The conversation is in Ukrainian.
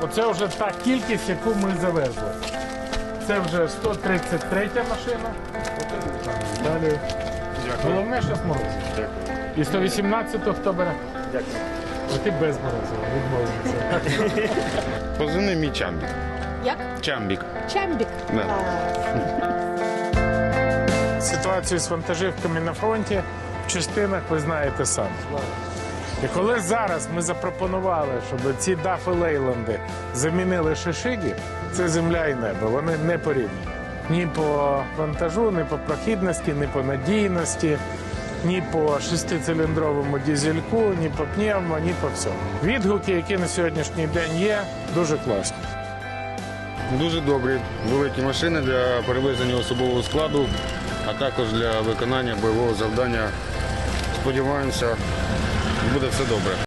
Оце вже та кількість, яку ми завезли. Це вже 133 машина. Далі. Головне, що з морозив. І 118 хто бере? Дякую. А ти без морозива, відмовився. Позивний мій Чамбік. Як? Чамбік. Чамбік. Да. Ситуацію з вантажівками на фронті в частинах ви знаєте самі. І коли зараз ми запропонували, щоб ці дафи Лейланди замінили шишиги, це земля і небо. Вони не порівняні. Ні по вантажу, ні по прохідності, ні по надійності, ні по шестициліндровому дізельку, ні по пневмо, ні по всьому. Відгуки, які на сьогоднішній день є, дуже класні. Дуже добрі, великі машини для перевезення особового складу, а також для виконання бойового завдання. Сподіваємося, буде все добре.